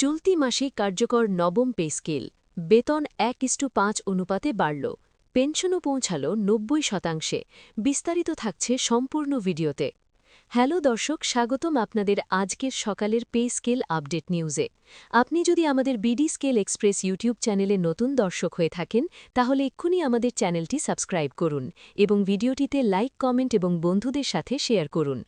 চলতি মাসে কার্যকর নবম পে স্কেল, বেতন এক ইস্টু পাঁচ অনুপাতে বাড়ল, পেনশনও পৌঁছাল নব্বই শতাংশে, বিস্তারিত থাকছে সম্পূর্ণ ভিডিওতে। হ্যালো দর্শক, স্বাগতম আপনাদের আজকের সকালের পে স্কেল আপডেট নিউজে। আপনি যদি আমাদের বিডি স্কেল এক্সপ্রেস ইউটিউব চ্যানেলে নতুন দর্শক হয়ে থাকেন, তাহলে এক্ষুনি আমাদের চ্যানেলটি সাবস্ক্রাইব করুন এবং ভিডিওটিতে লাইক, কমেন্ট এবং বন্ধুদের সাথে শেয়ার করুন।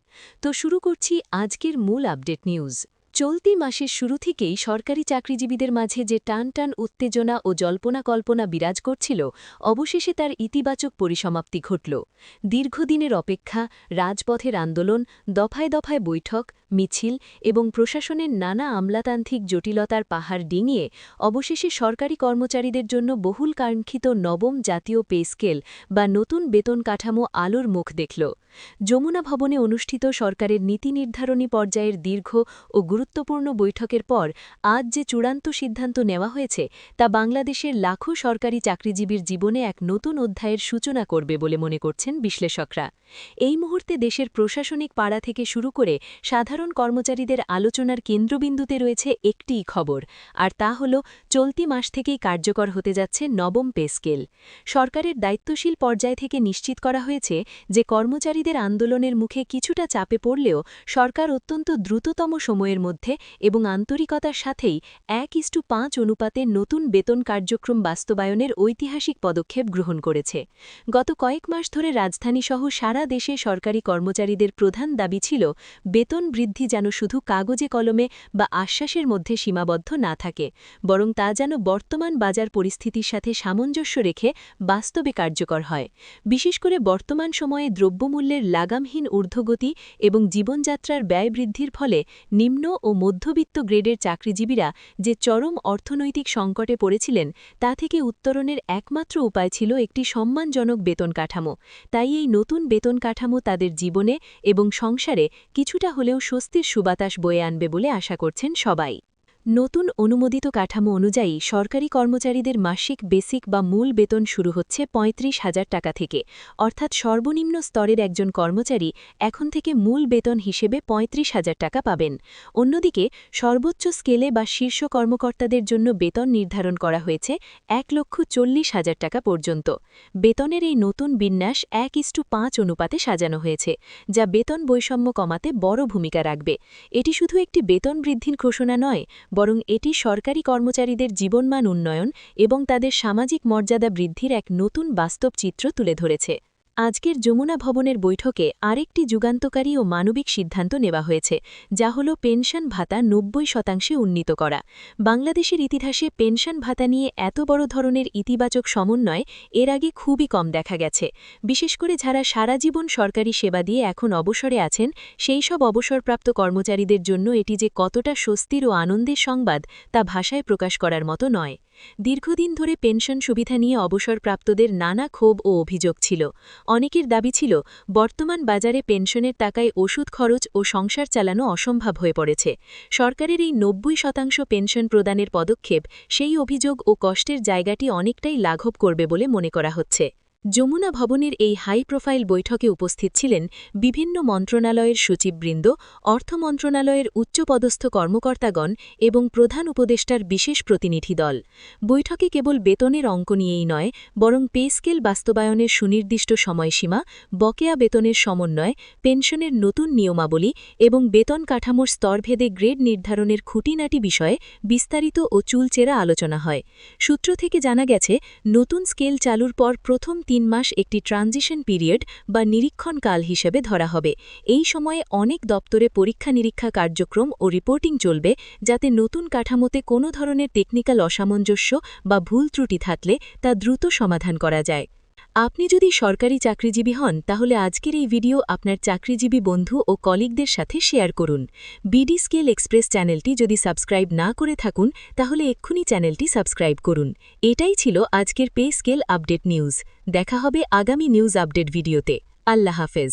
তো শুরু করছি আজকের মূল আপডেট নিউজ। চলতি মাসের শুরু থেকেই সরকারি চাকরিজীবীদের মাঝে যে টান টান উত্তেজনা ও জল্পনা কল্পনা বিরাজ করছিল, অবশেষে তার ইতিবাচক পরিসমাপ্তি ঘটল। দীর্ঘদিনের অপেক্ষা, রাজপথের আন্দোলন, দফায় দফায় বৈঠক মিছিল এবং প্রশাসনের নানা আমলাতান্ত্রিক জটিলতার পাহাড় ডিঙিয়ে অবশেষে সরকারি কর্মচারীদের জন্য বহুল কাঙ্ক্ষিত নবম জাতীয় পে স্কেল বা নতুন বেতন কাঠামো আলোর মুখ দেখল। যমুনা ভবনে অনুষ্ঠিত সরকারের নীতি নির্ধারণী পর্যায়ের দীর্ঘ ও গুরুত্বপূর্ণ বৈঠকের পর আজ যে চূড়ান্ত সিদ্ধান্ত নেওয়া হয়েছে, তা বাংলাদেশের লাখো সরকারি চাকরিজীবীর জীবনে এক নতুন অধ্যায়ের সূচনা করবে বলে মনে করছেন বিশ্লেষকরা। এই মুহূর্তে দেশের প্রশাসনিক পাড়া থেকে শুরু করে সাধারণ কর্মচারীদের আলোচনার কেন্দ্রবিন্দুতে রয়েছে একটিই খবর, আর তা হল, চলতি মাস থেকেই কার্যকর হতে যাচ্ছে নবম পে স্কেল। সরকারের দায়িত্বশীল পর্যায় থেকে নিশ্চিত করা হয়েছে যে কর্মচারীদের আন্দোলনের মুখে কিছুটা চাপে পড়লেও সরকার অত্যন্ত দ্রুততম সময়ের মধ্যে এবং আন্তরিকতার সাথেই এক ইস্টু পাঁচ অনুপাতে নতুন বেতন কার্যক্রম বাস্তবায়নের ঐতিহাসিক পদক্ষেপ গ্রহণ করেছে। গত কয়েক মাস ধরে রাজধানীসহ সারা দেশে সরকারি কর্মচারীদের প্রধান দাবি ছিল, বেতন বৃদ্ধি যেন শুধু কাগজে কলমে বা আশ্বাসের মধ্যে সীমাবদ্ধ না থাকে, বরং তা যেন বর্তমান বাজার পরিস্থিতির সাথে সামঞ্জস্য রেখে বাস্তবে কার্যকর হয়। বিশেষ করে বর্তমান সময়ে দ্রব্যমূল্যের লাগামহীন ঊর্ধ্বগতি এবং জীবনযাত্রার ব্যয় বৃদ্ধির ফলে নিম্ন ও মধ্যবিত্ত গ্রেডের চাকরিজীবীরা যে চরম অর্থনৈতিক সংকটে পড়েছিলেন, তা থেকে উত্তরণের একমাত্র উপায় ছিল একটি সম্মানজনক বেতন কাঠামো। তাই এই নতুন বেতন কাঠামো তাদের জীবনে এবং সংসারে কিছুটা হলেও স্বস্তির সুবাতাস বয়ে আনবে বলে আশা করছেন সবাই। নতুন অনুমোদিত কাঠামো অনুযায়ী সরকারি কর্মচারীদের মাসিক বেসিক বা মূল বেতন শুরু হচ্ছে পঁয়ত্রিশ হাজার টাকা থেকে। অর্থাৎ সর্বনিম্ন স্তরের একজন কর্মচারী এখন থেকে মূল বেতন হিসেবে পঁয়ত্রিশ হাজার টাকা পাবেন। অন্যদিকে, সর্বোচ্চ স্কেলে বা শীর্ষ কর্মকর্তাদের জন্য বেতন নির্ধারণ করা হয়েছে এক লক্ষ চল্লিশ হাজার টাকা পর্যন্ত। বেতনের এই নতুন বিন্যাস এক ইস্টু পাঁচ অনুপাতে সাজানো হয়েছে, যা বেতন বৈষম্য কমাতে বড় ভূমিকা রাখবে। এটি শুধু একটি বেতন বৃদ্ধির ঘোষণা নয় বরং এটি সরকারি কর্মচারীদের জীবনমান উন্নয়ন এবং তাদের সামাজিক মর্যাদা বৃদ্ধির এক নতুন বাস্তব চিত্র তুলে ধরেছে। আজকের যমুনা ভবনের বৈঠকে আরেকটি যুগান্তকারী ও মানবিক সিদ্ধান্ত নেওয়া হয়েছে, যা হল পেনশন ভাতা নব্বই শতাংশে উন্নীত করা। বাংলাদেশের ইতিহাসে পেনশন ভাতা নিয়ে এত বড় ধরনের ইতিবাচক সমন্বয় এর আগে খুবই কম দেখা গেছে। বিশেষ করে যারা সারা জীবন সরকারি সেবা দিয়ে এখন অবসরে আছেন, সেই সব অবসরপ্রাপ্ত কর্মচারীদের জন্য এটি যে কতটা স্বস্তির ও আনন্দের সংবাদ, তা ভাষায় প্রকাশ করার মতো নয়। দীর্ঘদিন ধরে পেনশন সুবিধা নিয়ে অবসরপ্রাপ্তদের নানা ক্ষোভ ও অভিযোগ ছিল। অনেকের দাবি ছিল, বর্তমান বাজারে পেনশনের টাকায় ওষুধ খরচ ও সংসার চালানো অসম্ভব হয়ে পড়েছে। সরকারের এই নব্বই শতাংশ পেনশন প্রদানের পদক্ষেপ সেই অভিযোগ ও কষ্টের জায়গাটি অনেকটাই লাঘব করবে বলে মনে করা হচ্ছে। যমুনা ভবনের এই হাই প্রোফাইল বৈঠকে উপস্থিত ছিলেন বিভিন্ন মন্ত্রণালয়ের সচিববৃন্দ, অর্থ মন্ত্রণালয়ের উচ্চপদস্থ কর্মকর্তাগণ এবং প্রধান উপদেষ্টার বিশেষ প্রতিনিধি দল। বৈঠকে কেবল বেতনের অঙ্ক নিয়েই নয়, বরং পে স্কেল বাস্তবায়নের সুনির্দিষ্ট সময়সীমা, বকেয়া বেতনের সমন্বয়, পেনশনের নতুন নিয়মাবলী এবং বেতন কাঠামোর স্তরভেদে গ্রেড নির্ধারণের খুঁটিনাটি বিষয়ে বিস্তারিত ও চুলচেরা আলোচনা হয়। সূত্র থেকে জানা গেছে, নতুন স্কেল চালুর পর প্রথম তিন মাস একটি ট্রানজিশন পিরিয়ড বা নিরীক্ষণকাল হিসেবে ধরা হবে। এই সময়ে অনেক দপ্তরে পরীক্ষা নিরীক্ষা কার্যক্রম ও রিপোর্টিং চলবে, যাতে নতুন কাঠামোতে কোনো ধরনের টেকনিক্যাল অসামঞ্জস্য বা ভুল ত্রুটি থাকলে তা দ্রুত সমাধান করা যায়। আপনি যদি সরকারি চাকরিজীবী হন, তাহলে আজকের এই ভিডিও আপনার চাকরিজীবী বন্ধু ও কলিগদের সাথে শেয়ার করুন। বিডি স্কেল এক্সপ্রেস চ্যানেলটি যদি সাবস্ক্রাইব না করে থাকুন, তাহলে এক্ষুনি চ্যানেলটি সাবস্ক্রাইব করুন। এটাই ছিল আজকের পে স্কেল আপডেট নিউজ। দেখা হবে আগামী নিউজ আপডেট ভিডিওতে। আল্লাহ হাফেজ।